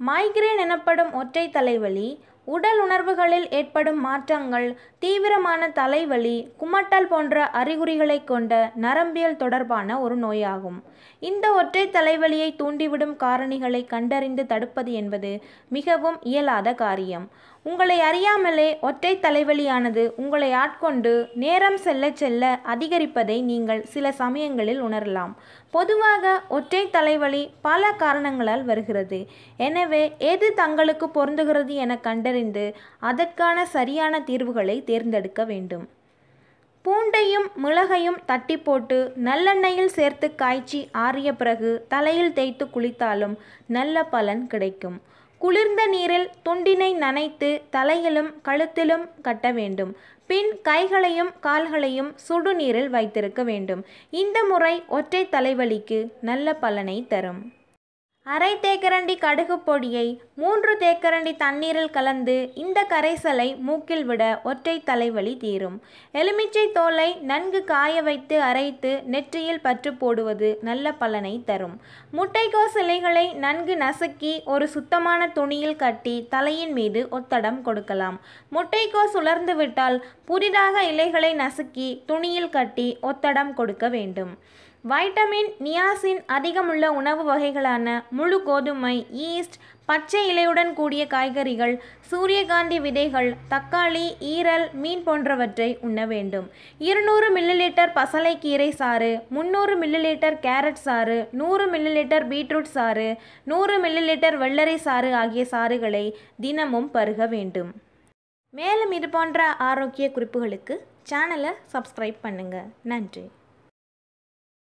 Migraine எனப்படும் ஒற்றை தலைவலி உடல் உணர்வுகளில் ஏற்படும் மாற்றங்கள் தீவிரமான தலைவலி குமட்டல் போன்ற அறிகுறிகளை கொண்ட நரம்பியல் தொடர்பான ஒரு நோயாகும். இந்த ஒற்றை தலைவலியை தூண்டிவிடும் காரணிகளை கண்டறிந்து தடுப்பது என்பது மிகவும் இயலாத காரியம். உங்களை அறியாமலே ஒற்றை தலைவலியானது உங்களை ஆட்கொண்டு நேரம் செல்ல செல்ல அதிகரிப்பதை நீங்கள் சில சமயங்களில் உணரலாம். பொதுவாக ஒற்றை தலைவலி பல காரணங்களால் வருகிறது. எனவே எது தங்களுக்கு பொருந்துகிறது என கண்டறிந்து அதற்கான சரியான தீர்வுகளை தேர்ந்தெடுக்க வேண்டும். பூண்டையும் மிளகையும் தட்டி போட்டு நல்லெண்ணெயில் சேர்த்து காய்ச்சி ஆறிய பிறகு தலையில் தேய்த்து குளித்தாலும் நல்ல பலன் கிடைக்கும். குளிர்ந்த நீரில் துண்டினை நனைத்து தலையிலும் கழுத்திலும் கட்ட வேண்டும். பின் கைகளையும் கால்களையும் சுடுநீரில் வைத்திருக்க வேண்டும். இந்த முறை ஒற்றை தலைவலிக்கு நல்ல பலனை தரும். அரை தேக்கரண்டி கடுகு பொடியை மூன்று தேக்கரண்டி தண்ணீரில் கலந்து இந்த கரைசலை மூக்கில் விட ஒற்றை தலைவலி தீரும். எலுமிச்சை தோலை நன்கு காய வைத்து அரைத்து நெற்றியில் பற்று போடுவது நல்ல பலனை தரும். முட்டைக்கோஸ் இலைகளை நன்கு நசுக்கி ஒரு சுத்தமான துணியில் கட்டி தலையின் மீது ஒத்தடம் கொடுக்கலாம். முட்டைக்கோஸ் உலர்ந்து விட்டால் புதிதாக இலைகளை நசுக்கி துணியில் கட்டி ஒத்தடம் கொடுக்க வேண்டும். வைட்டமின் நியாசின் அதிகமுள்ள உணவு வகைகளான முழு கோதுமை ஈஸ்ட் பச்சை இலையுடன் கூடிய காய்கறிகள் சூரியகாந்தி விதைகள் தக்காளி ஈரல் மீன் போன்றவற்றை உண்ண வேண்டும். இருநூறு மில்லிலிட்டர் பசலைக்கீரை சாறு முந்நூறு மில்லிலிட்டர் கேரட் சாறு நூறு மில்லிலிட்டர் பீட்ரூட் சாறு நூறு மில்லிலிட்டர் வெள்ளரி சாறு ஆகிய சாறுகளை தினமும் பருக வேண்டும். மேலும் இது போன்ற ஆரோக்கிய குறிப்புகளுக்கு சேனலை சப்ஸ்கிரைப் பண்ணுங்கள் நன்றி.